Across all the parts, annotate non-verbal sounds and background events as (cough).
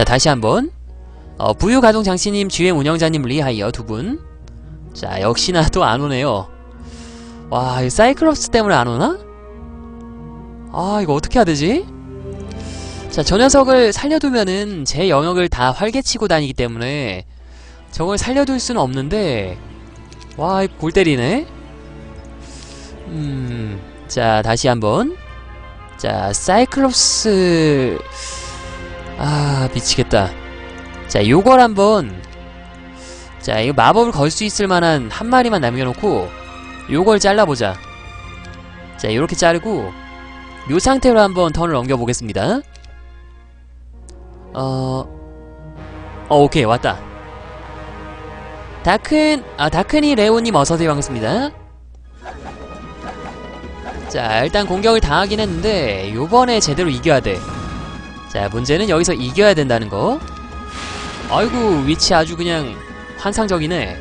자 다시 한번 어, 부유가동 장씨님 GM 운영자님 리하이어 두분 자 역시나 또 안오네요 와이 사이클롭스 때문에 안오나? 아 이거 어떻게 해야되지? 자 저 녀석을 살려두면은 제 영역을 다 활개치고 다니기 때문에 저걸 살려둘 수는 없는데 와, 이거 골 때리네. 음, 자 다시 한번. 자 사이클롭스 아 미치겠다. 자 요걸 한번 자 이거 마법을 걸 수 있을 만한 한 마리만 남겨놓고 요걸 잘라보자. 자 요렇게 자르고 요 상태로 한번 턴을 넘겨보겠습니다. 어, 어 오케이 왔다. 다큰 아 다큰이 레오님 어서오세요 반갑습니다 자 일단 공격을 당하긴 했는데 요번에 제대로 이겨야 돼 자 문제는 여기서 이겨야 된다는 거. 아이고 위치 아주 그냥 환상적이네.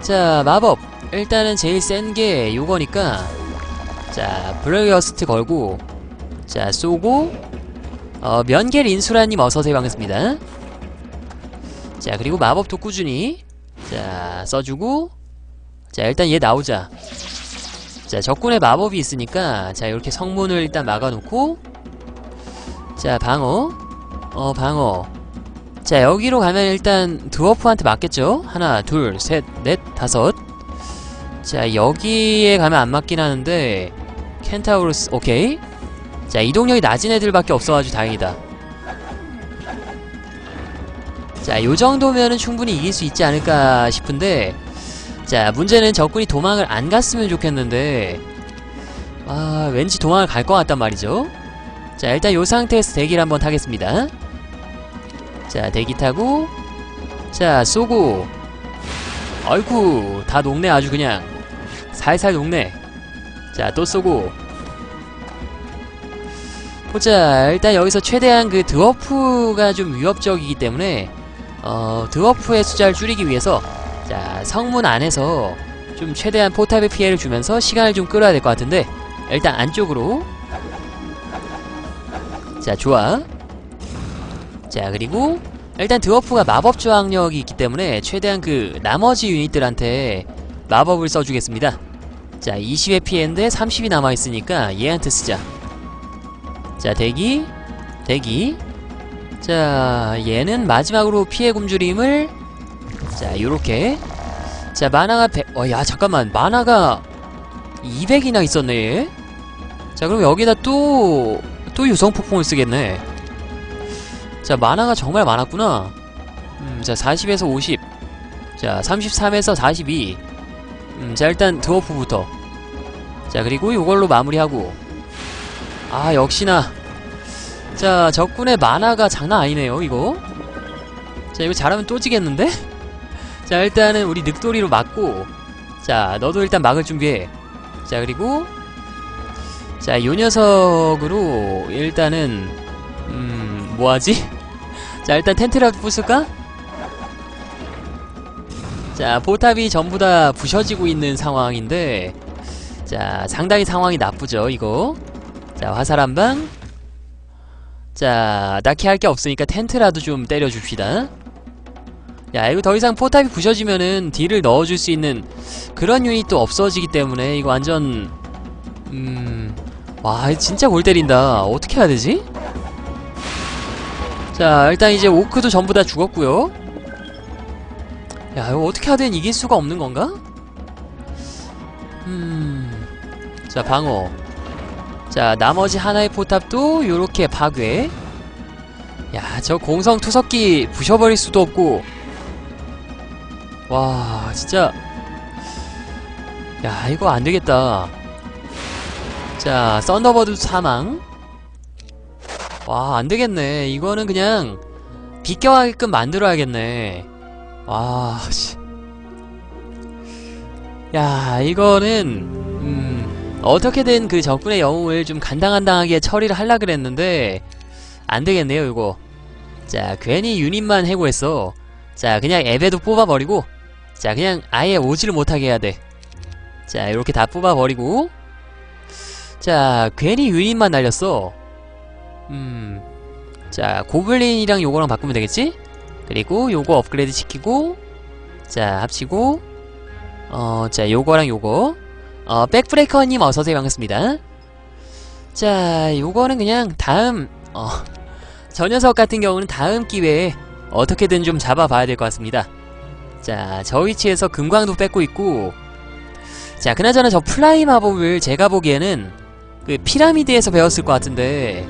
자 마법. 일단은 제일 센 게 요거니까. 자 브레이어스트 걸고. 자 쏘고. 어 면겔 인수라님 어서오세요. 반갑습니다. 자 그리고 마법도 꾸준히 자 써주고. 자 일단 얘 나오자. 자 적군의 마법이 있으니까. 자 이렇게 성문을 일단 막아놓고 자 방어. 어 방어. 자 여기로 가면 일단 드워프한테 맞겠죠? 하나 둘 셋 넷 다섯. 자 여기에 가면 안 맞긴 하는데 켄타우루스 오케이. 자 이동력이 낮은 애들밖에 없어가지고 다행이다. 자, 요 정도면은 충분히 이길 수 있지 않을까 싶은데 자, 문제는 적군이 도망을 안 갔으면 좋겠는데 아, 왠지 도망을 갈 것 같단 말이죠. 자, 일단 요 상태에서 대기를 한번 타겠습니다. 자, 대기 타고 자, 쏘고 아이쿠, 다 녹네 아주 그냥 살살 녹네. 자, 또 쏘고 보자, 일단 여기서 최대한 그 드워프가 좀 위협적이기 때문에 어, 드워프의 숫자를 줄이기 위해서 자 성문 안에서 좀 최대한 포탑의 피해를 주면서 시간을 좀 끌어야 될 것 같은데 일단 안쪽으로 자 좋아. 자 그리고 일단 드워프가 마법 저항력이 있기 때문에 최대한 그 나머지 유닛들한테 마법을 써주겠습니다. 자 20의 피해인데 30이 남아있으니까 얘한테 쓰자. 자 대기 대기. 자 얘는 마지막으로 피해 굶주림을 자 요렇게. 자 만화가 100... 어, 야 잠깐만. 만화가 200이나 있었네. 얘? 자 그럼 여기다 또... 또 유성폭풍을 쓰겠네. 자 만화가 정말 많았구나. 음, 자 40에서 50 자 33에서 42 음, 자 일단 드워프부터. 자 그리고 요걸로 마무리하고. 아 역시나. 자 적군의 만화가 장난 아니네요 이거. 자 이거 잘하면 또 지겠는데? (laughs) 자 일단은 우리 늑돌이로 막고. 자 너도 일단 막을 준비해. 자 그리고 자 요 녀석으로 일단은 음 뭐하지? (laughs) 자 일단 텐트라도 부술까? 자 포탑이 전부 다 부셔지고 있는 상황인데 자 상당히 상황이 나쁘죠 이거 자 화살 한 방 자 딱히 할 게 없으니까 텐트라도 좀 때려줍시다 야 이거 더 이상 포탑이 부셔지면은 딜을 넣어줄 수 있는 그런 유닛도 없어지기 때문에 이거 완전 음 와 진짜 골 때린다. 어떻게 해야 되지? 자 일단 이제 오크도 전부 다 죽었고요. 야 이거 어떻게 하든 이길 수가 없는 건가? 음자 방어. 자 나머지 하나의 포탑도 요렇게 파괴. 야 저 공성 투석기 부셔버릴 수도 없고. 와 진짜. 야 이거 안되겠다 자 썬더버드 사망. 와 안되겠네. 이거는 그냥 비껴가게끔 만들어야겠네. 와 씨. 야 이거는 음 어떻게든 그 적군의 영웅을 좀 간당간당하게 처리를 하려 그랬는데 안되겠네요 이거. 자 괜히 유닛만 해고했어. 자 그냥 앱에도 뽑아버리고 자 그냥 아예 오지를 못하게 해야 돼 자 이렇게 다 뽑아버리고 자 괜히 유닛만 날렸어. 음 자 고블린이랑 요거랑 바꾸면 되겠지? 그리고 요거 업그레이드 시키고 자 합치고 어자 요거랑 요거. 어 백브레이커님 어서오세요. 반갑습니다. 자 요거는 그냥 다음 (laughs) 어저 녀석 같은 경우는 다음 기회에 어떻게든 좀 잡아봐야 될 것 같습니다. 자저 위치에서 금광도 뺏고 있고 자 그나저나 저 플라이 마법을 제가 보기에는 그 피라미드에서 배웠을 것 같은데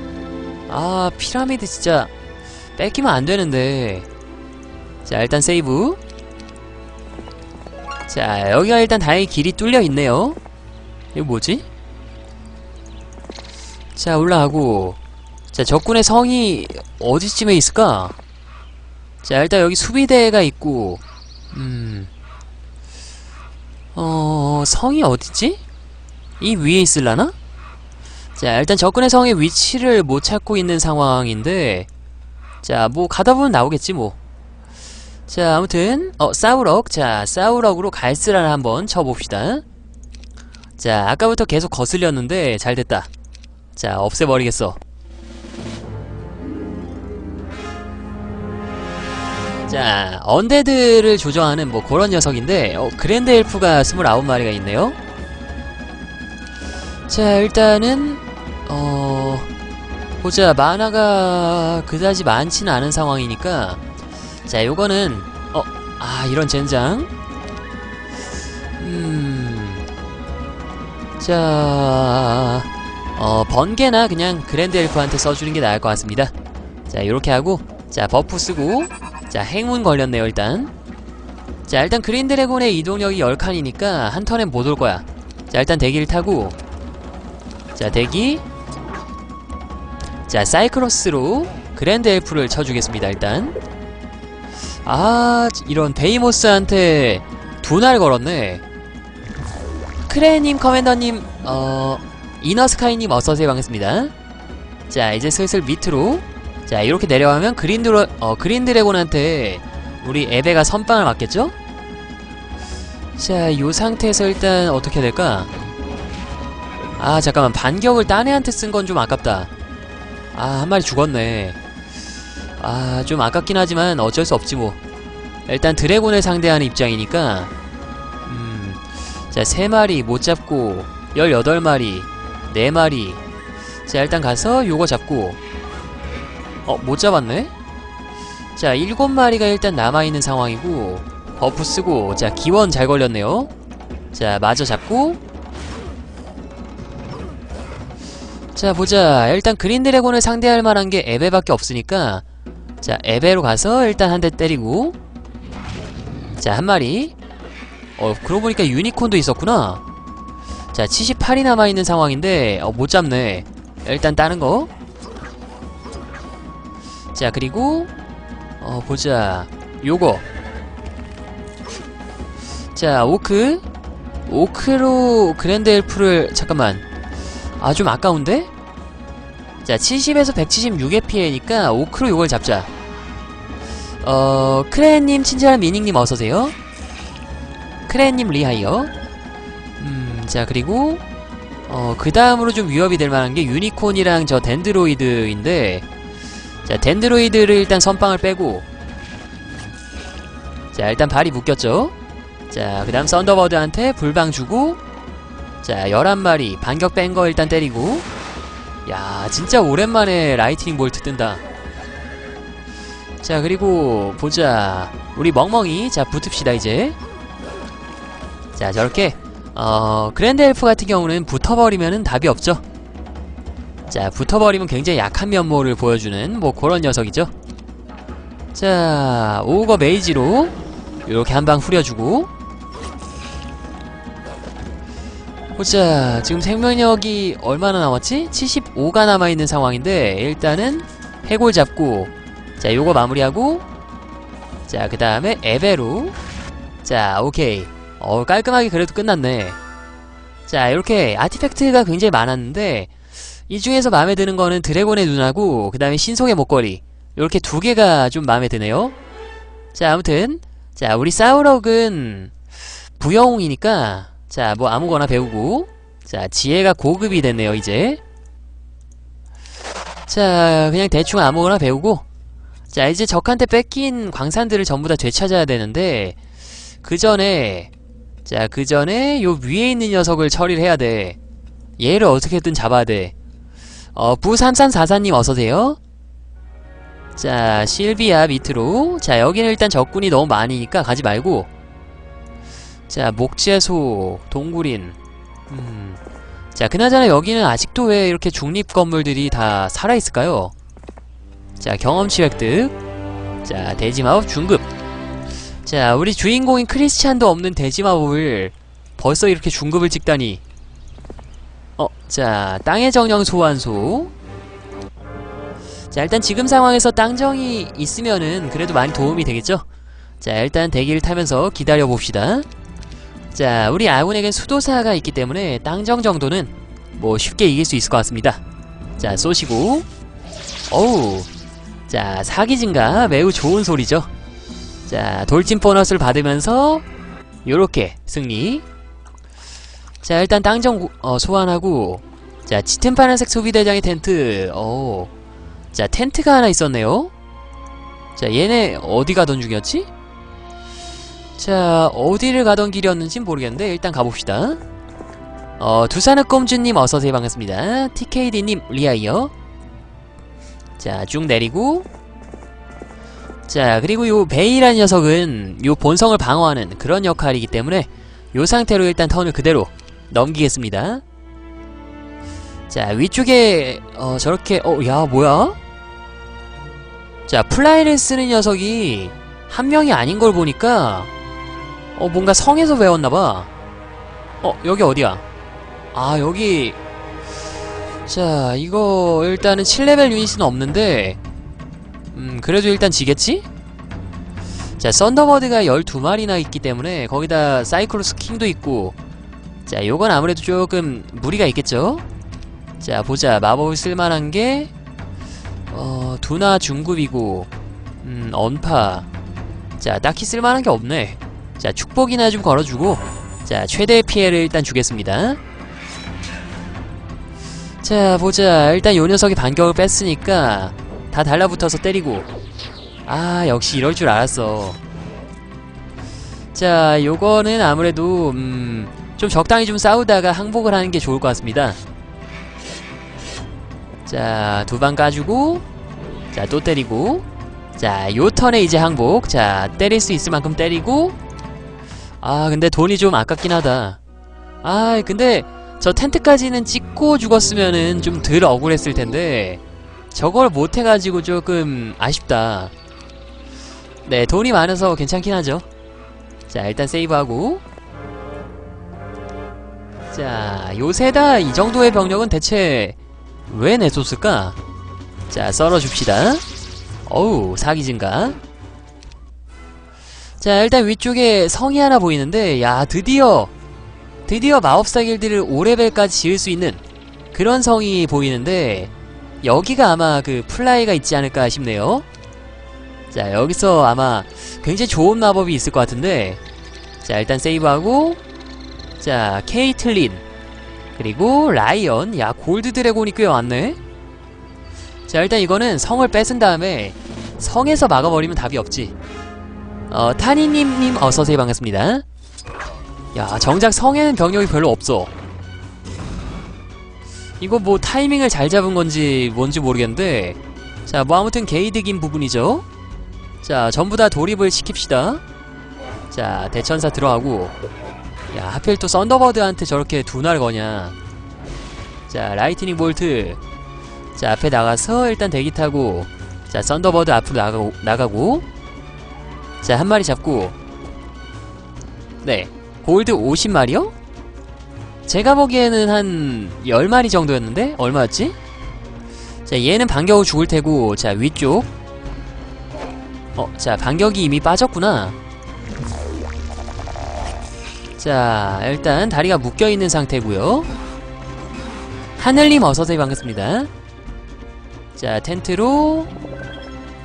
아 피라미드 진짜 뺏기면 안 되는데 자 일단 세이브 자 여기가 일단 다행히 길이 뚫려 있네요 이거 뭐지? 자 올라가고 자 적군의 성이 어디쯤에 있을까? 자 일단 여기 수비대가 있고 음... 어... 성이 어디지? 이 위에 있을라나? 자 일단 적군의 성의 위치를 못 찾고 있는 상황인데 자 뭐 가다보면 나오겠지 뭐 자 아무튼 어 싸우럭. 자 싸우럭으로 갈스라를 한번 쳐봅시다. 자 아까부터 계속 거슬렸는데 잘됐다. 자 없애버리겠어. 자 언데드를 조정하는 뭐 그런 녀석인데 어 그랜드 엘프가 29마리가 있네요. 자 일단은 어 보자. 만화가 그다지 많지는 않은 상황이니까. 자 요거는 어 아 이런 젠장. 음 자 어 번개나 그냥 그랜드 엘프한테 써주는 게 나을 것 같습니다. 자 요렇게 하고 자 버프 쓰고 자 행운 걸렸네요 일단. 자 일단 그린 드래곤의 이동력이 10칸이니까 한 턴엔 못 올 거야. 자 일단 대기를 타고 자 대기 자 사이클로스로 그랜드 엘프를 쳐주겠습니다 일단. 아 이런 베이모스한테 두날 걸었네. 크레님 커맨더님 어 이너스카이님 어서오세요 반갑습니다. 자 이제 슬슬 밑으로. 자 이렇게 내려가면 그린드로 어 그린드래곤한테 우리 에베가 선빵을 맞겠죠? 자 요 상태에서 일단 어떻게 될까? 아 잠깐만. 반격을 딴 애한테 쓴 건 좀 아깝다 아 한 마리 죽었네. 아 좀 아깝긴 하지만 어쩔 수 없지 뭐. 일단 드래곤을 상대하는 입장이니까 음 자 3마리 못 잡고 18마리 4마리. 자 일단 가서 요거 잡고. 어 못 잡았네? 자 7마리가 일단 남아있는 상황이고 버프 쓰고 자 기원 잘 걸렸네요. 자 마저 잡고 자 보자. 일단 그린 드래곤을 상대할 만한 게 에베밖에 없으니까. 자 에베로 가서 일단 한 대 때리고. 자 한 마리. 어 그러고 보니까 유니콘도 있었구나. 자 78이 남아있는 상황인데 어 못 잡네. 일단 따는 거 자 그리고 어 보자. 요거. 자 오크. 오크로 그랜드 엘프를 잠깐만. 아 좀 아까운데? 자 70에서 176의 피해니까 오크로 요걸 잡자. 어 크레님 친절한 미닝님 어서오세요. 크레님 리하이어. 음 자 그리고 어 그 다음으로 좀 위협이 될 만한 게 유니콘이랑 저 덴드로이드인데 자 덴드로이드를 일단 선빵을 빼고 자 일단 발이 묶였죠? 자그 다음 썬더버드한테 불방 주고 자 11마리 반격 뺀 거 일단 때리고 야 진짜 오랜만에 라이트닝 볼트 뜬다. 자 그리고 보자. 우리 멍멍이 자 붙읍시다 이제. 자 저렇게. 어 그랜드 엘프 같은 경우는 붙어버리면은 답이 없죠. 자 붙어버리면 굉장히 약한 면모를 보여주는 뭐 그런 녀석이죠. 자 오거 메이지로 이렇게 한 방 후려주고 보자 지금 생명력이 얼마나 남았지? 75가 남아있는 상황인데 일단은 해골 잡고 자 요거 마무리하고 자 그 다음에 에베로. 자 오케이. 어 깔끔하게 그래도 끝났네. 자 이렇게 아티팩트가 굉장히 많았는데 이 중에서 마음에 드는 거는 드래곤의 눈하고 그 다음에 신속의 목걸이. 이렇게 두 개가 좀 마음에 드네요. 자 아무튼 자 우리 사우럭은 부영웅이니까 자, 뭐 아무거나 배우고 자, 지혜가 고급이 됐네요, 이제 자, 그냥 대충 아무거나 배우고 자, 이제 적한테 뺏긴 광산들을 전부 다 되찾아야 되는데 그 전에 자, 그 전에 요 위에 있는 녀석을 처리를 해야 돼. 얘를 어떻게든 잡아야 돼. 어, 부삼삼사사님 어서오세요. 자, 실비아 밑으로. 자, 여기는 일단 적군이 너무 많으니까 가지 말고. 자, 목재소, 동굴인. 음. 자, 그나저나 여기는 아직도 왜 이렇게 중립 건물들이 다 살아있을까요? 자, 경험치 획득. 자, 대지마법 중급. 자, 우리 주인공인 크리스찬도 없는 대지마법을 벌써 이렇게 중급을 찍다니. 어, 자, 땅의 정령 소환소. 자, 일단 지금 상황에서 땅정이 있으면은 그래도 많이 도움이 되겠죠? 자, 일단 대기를 타면서 기다려봅시다. 자, 우리 아군에겐 수도사가 있기 때문에 땅정 정도는 뭐 쉽게 이길 수 있을 것 같습니다. 자, 쏘시고. 어우. 자, 사기 증가 매우 좋은 소리죠. 자, 돌진 보너스를 받으면서 요렇게 승리. 자, 일단 땅정 구- 어, 소환하고 자, 짙은 파란색 소비대장의 텐트. 어. 자, 텐트가 하나 있었네요. 자, 얘네 어디 가던 중이었지? 자, 어디를 가던 길이었는지 모르겠는데 일단 가봅시다. 어, 두산의 꼼주님 어서오세요 반갑습니다. TKD님 리아이어. 자, 쭉 내리고 자, 그리고 요 베이라는 녀석은 요 본성을 방어하는 그런 역할이기 때문에 요 상태로 일단 턴을 그대로 넘기겠습니다. 자, 위쪽에 어 저렇게 어 야 뭐야? 자, 플라이를 쓰는 녀석이 한 명이 아닌 걸 보니까 어 뭔가 성에서 배웠나봐. 어 여기 어디야? 아 여기 자 이거 일단은 7레벨 유닛은 없는데 음 그래도 일단 지겠지? 자 썬더버드가 12마리나 있기 때문에 거기다 사이클로스 킹도 있고 자 요건 아무래도 조금 무리가 있겠죠? 자 보자 마법을 쓸만한 게 어, 두나 중급이고 음 언파 자 딱히 쓸만한 게 없네 자 축복이나 좀 걸어주고 자 최대 피해를 일단 주겠습니다. 자 보자. 일단 요 녀석이 반격을 뺐으니까 다 달라붙어서 때리고. 아 역시 이럴 줄 알았어. 자 요거는 아무래도 음, 좀 적당히 좀 싸우다가 항복을 하는 게 좋을 것 같습니다. 자두 방 까주고 자 또 때리고. 자 요 턴에 이제 항복. 자 때릴 수 있을 만큼 때리고 아 근데 돈이 좀 아깝긴 하다. 아 근데 저 텐트까지는 찍고 죽었으면은 좀 덜 억울했을 텐데 저걸 못해가지고 조금 아쉽다. 네 돈이 많아서 괜찮긴 하죠. 자 일단 세이브하고. 자 요새다 이 정도의 병력은 대체 왜 내줬을까? 자 썰어줍시다. 어우 사기 증가 자 일단 위쪽에 성이 하나 보이는데 야 드디어 드디어 마법사 길드를 5레벨까지 지을 수 있는 그런 성이 보이는데 여기가 아마 그 플라이가 있지 않을까 싶네요. 자 여기서 아마 굉장히 좋은 마법이 있을 것 같은데 자 일단 세이브하고 자 케이틀린 그리고 라이언 야 골드 드래곤이 꽤 왔네. 자 일단 이거는 성을 뺏은 다음에 성에서 막아버리면 답이 없지 어 타니님님 어서오세요. 반갑습니다. 야 정작 성에는 병력이 별로 없어. 이거 뭐 타이밍을 잘 잡은 건지 뭔지 모르겠는데 자 뭐 아무튼 게이득인 부분이죠. 자 전부 다 돌입을 시킵시다. 자 대천사 들어가고. 야 하필 또 썬더버드한테 저렇게 두날 거냐. 자 라이트닝 볼트. 자 앞에 나가서 일단 대기 타고. 자 썬더버드 앞으로 나가고 나가고 자 한 마리 잡고. 네 골드 50마리요? 제가 보기에는 한 10마리 정도였는데? 얼마였지? 자 얘는 반격 후 죽을 테고 자 위쪽. 어 자 반격이 이미 빠졌구나. 자 일단 다리가 묶여있는 상태고요. 하늘님 어서오세요. 반갑습니다. 자 텐트로.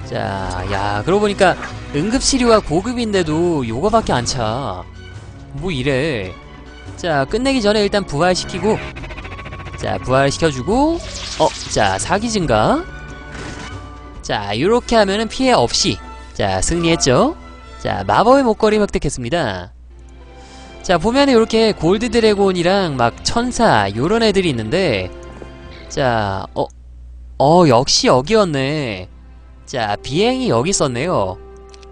자 야 그러고 보니까 응급치료가 고급인데도 요거밖에 안 차. 뭐 이래. 자 끝내기 전에 일단 부활시키고. 자 부활시켜주고. 어 자 사기 증가. 자 요렇게 하면은 피해 없이. 자 승리했죠? 자 마법의 목걸이 획득했습니다. 자 보면은 요렇게 골드 드래곤이랑 막 천사 요런 애들이 있는데. 자 어, 어 역시 여기였네. 자 비행이 여기 있었네요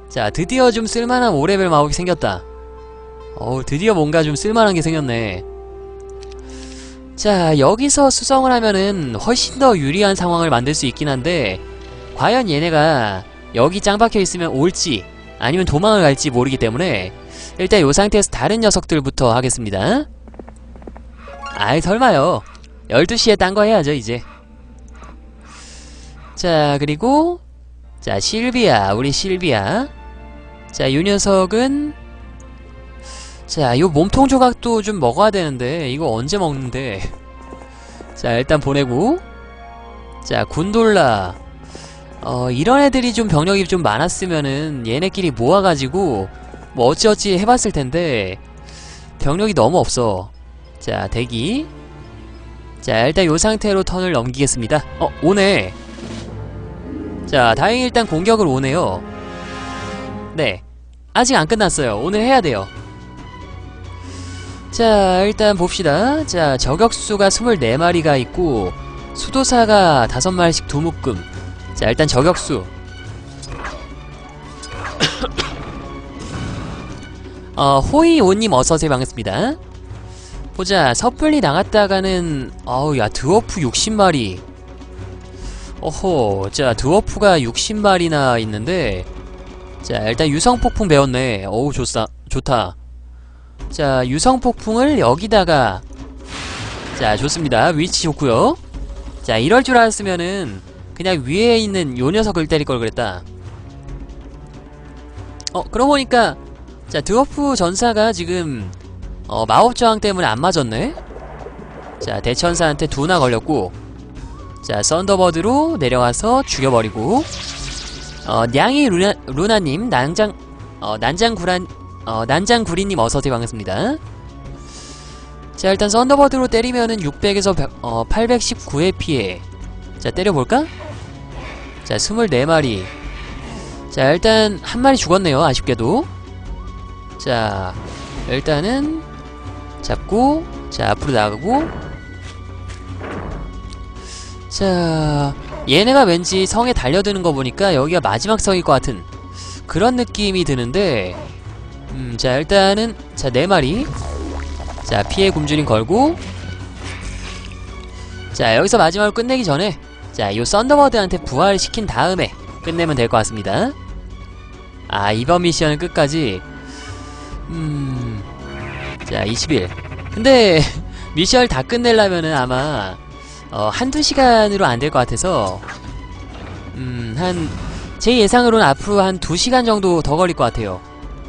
자 드디어 좀 쓸만한 5레벨 마법이 생겼다. 어우 드디어 뭔가 좀 쓸만한 게 생겼네. 자 여기서 수성을 하면은 훨씬 더 유리한 상황을 만들 수 있긴 한데 과연 얘네가 여기 짱 박혀 있으면 올지 아니면 도망을 갈지 모르기 때문에 일단 요 상태에서 다른 녀석들부터 하겠습니다. 아이 설마요. 12시에 딴 거 해야죠 이제. 자 그리고 자 실비아 우리 실비아 자 요 녀석은 자, 요 몸통 조각도 좀 먹어야 되는데 이거 언제 먹는데? 자, 일단 보내고. 자, 군돌라. 어, 이런 애들이 좀 병력이 좀 많았으면은 얘네끼리 모아가지고 뭐 어찌어찌 해봤을 텐데 병력이 너무 없어. 자, 대기. 자, 일단 요 상태로 턴을 넘기겠습니다. 어, 오네. 자, 다행히 일단 공격을 오네요 네. 아직 안 끝났어요. 오늘 해야 돼요. 자 일단 봅시다. 자 저격수가 24마리가 있고 수도사가 5마리씩 두 묶음. 자 일단 저격수. (coughs) 어 호이오님 어서오세요. 반갑습니다. 보자 섣불리 나갔다가는 어우 야 드워프 60마리. 어호 자 드워프가 60마리나 있는데 자 일단 유성폭풍 배웠네. 어우 좋다 좋다. 자 유성폭풍을 여기다가. 자 좋습니다. 위치 좋고요. 자 이럴 줄 알았으면은 그냥 위에 있는 요 녀석을 때릴 걸 그랬다. 어 그러고 보니까 자 드워프 전사가 지금 어 마법저항 때문에 안 맞았네. 자 대천사한테 두나 걸렸고 자 썬더버드로 내려와서 죽여버리고 어 냥이 루나, 루나님 난장 어 난장구란 어, 난장구리님 어서오세요 반갑습니다. 자 일단 썬더버드로 때리면은 600에서 100, 어, 819의 피해. 자 때려볼까? 자 24마리. 자 일단 한 마리 죽었네요 아쉽게도. 자 일단은 잡고 자 앞으로 나가고. 자 얘네가 왠지 성에 달려드는 거 보니까 여기가 마지막 성일 것 같은 그런 느낌이 드는데 음, 자 일단은 자 네 마리. 자 피해 굶주림 걸고. 자 여기서 마지막으로 끝내기 전에 자요 썬더버드한테 부활을 시킨 다음에 끝내면 될 것 같습니다. 아 이번 미션은 끝까지. 음자 20일. 근데 (laughs) 미션을 다 끝내려면은 아마 어 한두 시간으로 안 될 것 같아서 음 한 제 예상으로는 앞으로 한 2시간 정도 더 걸릴 것 같아요.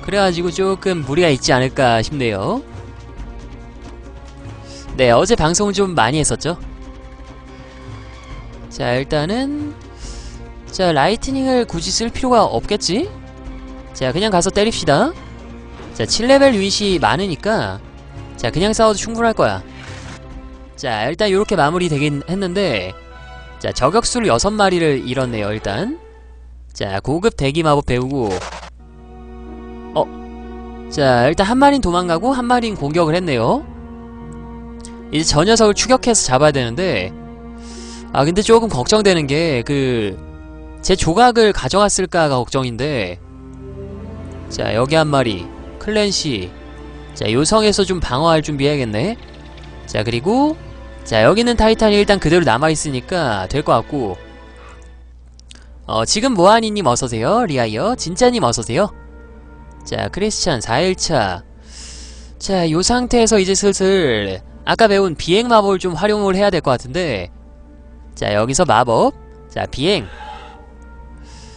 그래가지고 조금 무리가 있지 않을까 싶네요. 네 어제 방송 좀 많이 했었죠? 자 일단은 자 라이트닝을 굳이 쓸 필요가 없겠지? 자 그냥 가서 때립시다. 자 7레벨 유닛이 많으니까 자 그냥 싸워도 충분할 거야 자 일단 요렇게 마무리 되긴 했는데 자 저격수를 6마리를 잃었네요 일단. 자 고급 대기 마법 배우고 자 일단 한 마리는 도망가고 한 마리는 공격을 했네요. 이제 저 녀석을 추격해서 잡아야 되는데 아 근데 조금 걱정되는 게 그 제 조각을 가져갔을까가 걱정인데 자 여기 한 마리 클랜시 자 요성에서 좀 방어할 준비해야겠네. 자 그리고 자 여기는 타이탄이 일단 그대로 남아있으니까 될 것 같고. 어 지금 모하니님 어서오세요. 리아이어. 진짜님 어서오세요. 자 크리스찬 4일차. 자 요 상태에서 이제 슬슬 아까 배운 비행 마법을 좀 활용을 해야 될 것 같은데. 자 여기서 마법. 자 비행.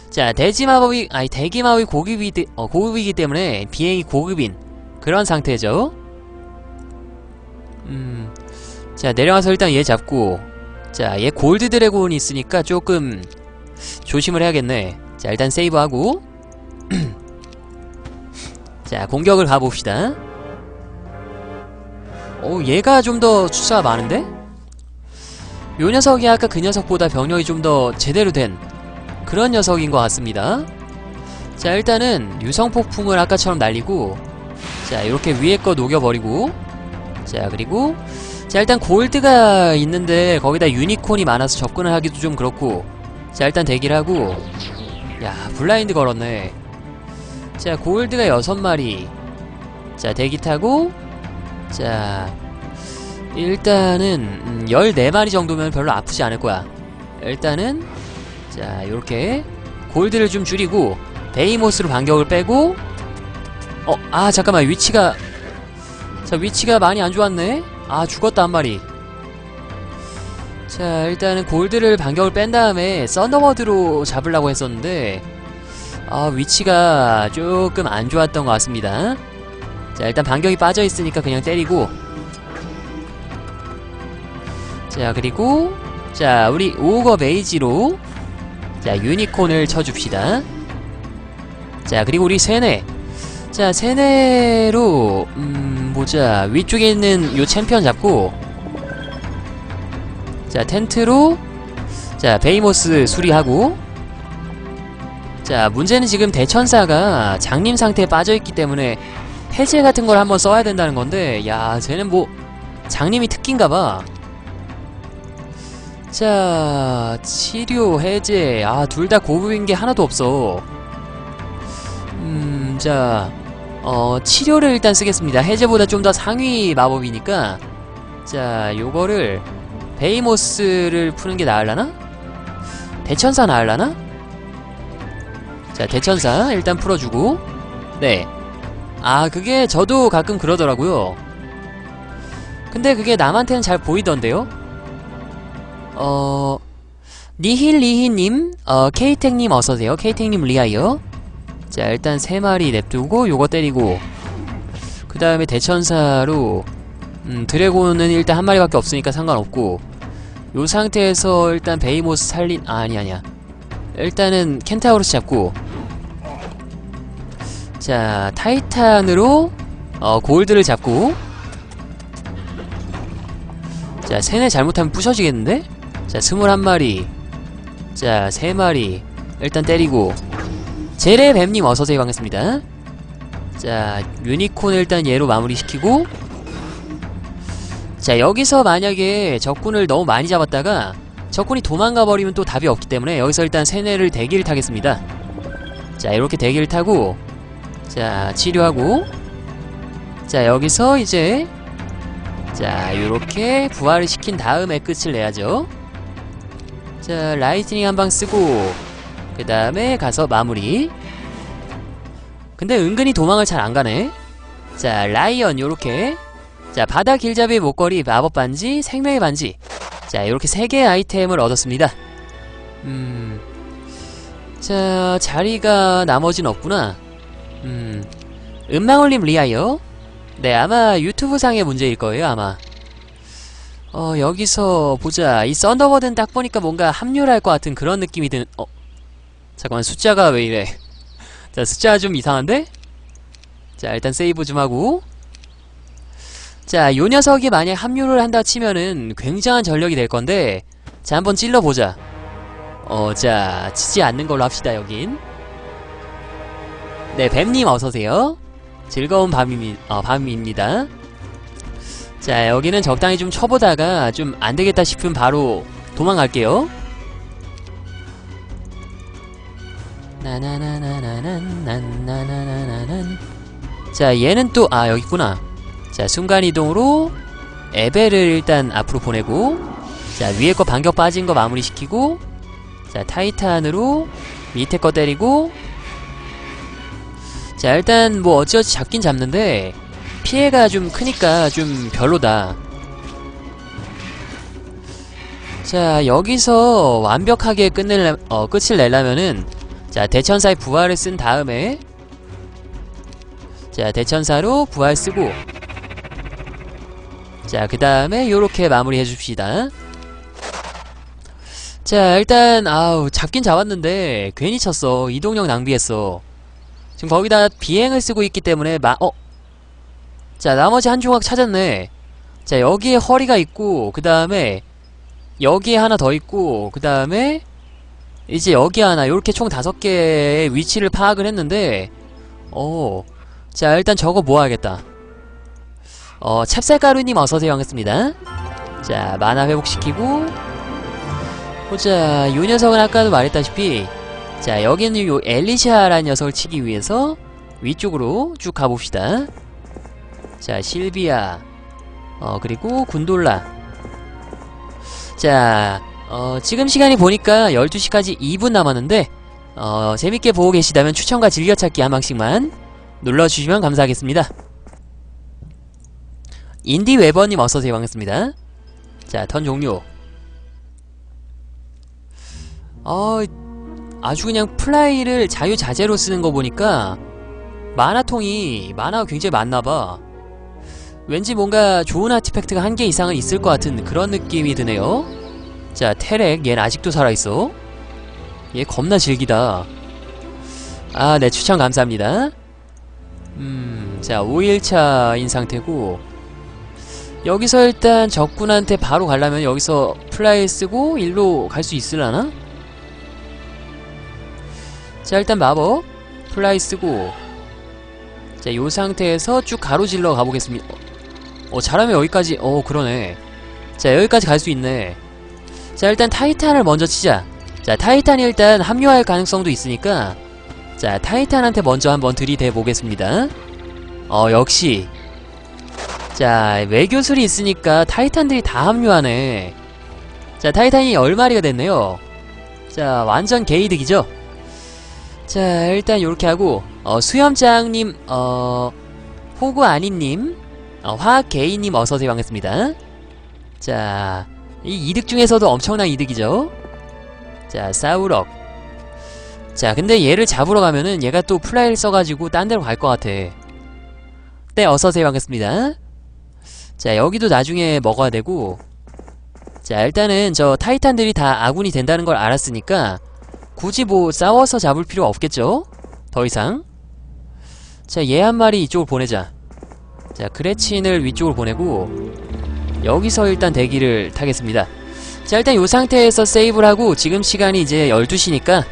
자 대지 마법이 아니 대기 마법이 고급이 되- 어, 고급이기 때문에 비행이 고급인 그런 상태죠. 음 자 내려와서 일단 얘 잡고 자 얘 골드 드래곤이 있으니까 조금 조심을 해야겠네 자 일단 세이브하고 (clears throat) 자 공격을 가봅시다 오 얘가 좀더 추사가 많은데? 요 녀석이 아까 그 녀석보다 병력이 좀 더 제대로 된 그런 녀석인 것 같습니다. 자 일단은 유성폭풍을 아까처럼 날리고 자 이렇게 위에 거 녹여버리고 자 그리고 자 일단 골드가 있는데 거기다 유니콘이 많아서 접근을 하기도 좀 그렇고. 자 일단 대기를 하고. 야 블라인드 걸었네. 자 골드가 여섯 마리. 자 대기 타고. 자 일단은 음, 14마리 정도면 별로 아프지 않을 거야. 일단은 자 요렇게 골드를 좀 줄이고 데이모스로 반격을 빼고. 어 아 잠깐만 위치가 자 위치가 많이 안 좋았네 아 죽었다 한 마리. 자 일단은 골드를 반격을 뺀 다음에 썬더버드로 잡으려고 했었는데 아 위치가 조금 안 좋았던 것 같습니다. 자 일단 반격이 빠져 있으니까 그냥 때리고. 자 그리고 자 우리 오거 베이지로 자 유니콘을 쳐줍시다. 자 그리고 우리 세네 자 세네로 음 보자. 위쪽에 있는 요 챔피언 잡고. 자 텐트로. 자 베이모스 수리하고. 자 문제는 지금 대천사가 장님 상태에 빠져있기 때문에 해제 같은 걸 한번 써야 된다는 건데 야 쟤는 뭐 장님이 특기인가봐. 자 치료 해제. 아 둘 다 고급인 게 하나도 없어. 음자 어 치료를 일단 쓰겠습니다 해제보다 좀 더 상위 마법이니까 자 요거를 베이모스를 푸는 게 나을라나? 대천사 나을라나? 자 대천사 일단 풀어주고 네 아 그게 저도 가끔 그러더라고요 근데 그게 남한테는 잘 보이던데요? 어... 니힐리히님, 어, 케이텍님 어서오세요. 케이텍님 리하이어. 자, 일단 세 마리 냅두고, 요거 때리고, 그 다음에 대천사로, 음, 드래곤은 일단 한 마리밖에 없으니까 상관없고, 요 상태에서 일단 베이모스 살린, 아, 아니, 아니야. 일단은 켄타우로스 잡고, 자, 타이탄으로, 어, 골드를 잡고, 자, 세네 잘못하면 부셔지겠는데? 자, 스물한 마리. 자, 세 마리. 일단 때리고. 제레 뱀님 어서오세요. 반갑습니다. 자, 유니콘을 일단 얘로 마무리시키고. 자, 여기서 만약에 적군을 너무 많이 잡았다가 적군이 도망가 버리면 또 답이 없기 때문에 여기서 일단 세네를 대기를 타겠습니다. 자, 이렇게 대기를 타고. 자, 치료하고. 자, 여기서 이제 자 요렇게 부활을 시킨 다음에 끝을 내야죠 자 라이트닝 한 방 쓰고 그 다음에 가서 마무리 근데 은근히 도망을 잘 안가네 자 라이언 요렇게 자 바다 길잡이 목걸이 마법 반지 생명의 반지 자 요렇게 세 개의 아이템을 얻었습니다 음 자 자리가 나머진 없구나 음 음망올림 리아이어 네, 아마 유튜브 상의 문제일 거예요, 아마. 어, 여기서 보자. 이 썬더버드는 딱 보니까 뭔가 합류를 할것 같은 그런 느낌이 드는, 어. 잠깐만, 숫자가 왜 이래. 자, 숫자가 좀 이상한데? 자, 일단 세이브 좀 하고. 자, 요 녀석이 만약 합류를 한다 치면은 굉장한 전력이 될 건데, 자, 한번 찔러보자. 어, 자, 치지 않는 걸로 합시다, 여긴. 네, 뱀님 어서오세요. 즐거운 밤이, 어, 밤입니다. 자, 여기는 적당히 좀 쳐보다가 좀 안되겠다 싶으면 바로 도망갈게요. 나나나나나나나나나나난 자, 얘는 또, 아, 여기 있구나. 자, 순간이동으로 에베를 일단 앞으로 보내고, 자, 위에 거 반격 빠진 거 마무리 시키고, 자, 타이탄으로 밑에 거 때리고, 자 일단 뭐 어찌어찌 잡긴 잡는데 피해가 좀 크니까 좀 별로다. 자 여기서 완벽하게 끝낼 어, 끝을 내려면은 자 대천사의 부활을 쓴 다음에 자 대천사로 부활 쓰고 자 그 다음에 요렇게 마무리 해줍시다 자 일단 아우 잡긴 잡았는데 괜히 쳤어 이동력 낭비했어 지금 거기다 비행을 쓰고 있기 때문에 마, 어? 자, 나머지 한 조각 찾았네. 자, 여기에 허리가 있고, 그 다음에, 여기에 하나 더 있고 그 다음에 이제 여기 하나 요렇게 총 다섯 개의 위치를 파악을 했는데 어, 자 일단 저거 모아야겠다. 어 찹쌀가루님 어서오세요. 반갑습니다. 자 만화 회복시키고 보자 요 녀석은 아까도 말했다시피 자 여기는 요 엘리샤라는 녀석을 치기 위해서 위쪽으로 쭉 가봅시다. 자 실비아 어 그리고 군돌라. 자 어, 지금 시간이 보니까 12시까지 2분 남았는데 어, 재밌게 보고 계시다면 추천과 즐겨찾기 한 방씩만 눌러주시면 감사하겠습니다. 인디 웨버님 어서오세요. 반갑습니다. 자 턴 종료. 어, 아주 그냥 플라이를 자유자재로 쓰는 거 보니까 만화통이 만화가 굉장히 많나봐. 왠지 뭔가 좋은 아티팩트가 한 개 이상은 있을 것 같은 그런 느낌이 드네요 자 테렉 얘는 아직도 살아있어? 얘 겁나 질기다. 아 네 추천 감사합니다. 음자 5일차인 상태고 여기서 일단 적군한테 바로 가려면 여기서 플라이 쓰고 일로 갈 수 있으려나? 자 일단 마법 플라이 쓰고 자 요 상태에서 쭉 가로질러 가보겠습니다. 어 잘하면 여기까지 어 그러네. 자 여기까지 갈 수 있네 자 일단 타이탄을 먼저 치자. 자 타이탄이 일단 합류할 가능성도 있으니까 자 타이탄한테 먼저 한번 들이대 보겠습니다. 어 역시. 자 외교술이 있으니까 타이탄들이 다 합류하네. 자 타이탄이 10마리가 됐네요. 자 완전 개이득이죠? 자 일단 요렇게 하고 어 수염장님 어 호구 아니님 어, 화개이님 어서오세요 반갑습니다. 자 이 이득 중에서도 엄청난 이득이죠. 자 사우럭. 자 근데 얘를 잡으러 가면은 얘가 또 플라이를 써가지고 딴 데로 갈 것 같아. 네 어서오세요. 반갑습니다. 자 여기도 나중에 먹어야 되고. 자 일단은 저 타이탄들이 다 아군이 된다는 걸 알았으니까 굳이 뭐 싸워서 잡을 필요 없겠죠? 더 이상. 자 얘 한 마리 이쪽으로 보내자. 자 그레친을 위쪽으로 보내고 여기서 일단 대기를 타겠습니다. 자 일단 요 상태에서 세이브를 하고 지금 시간이 이제 12시니까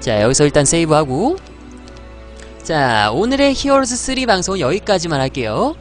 자 여기서 일단 세이브하고 자 오늘의 히어로즈 3 방송은 여기까지만 할게요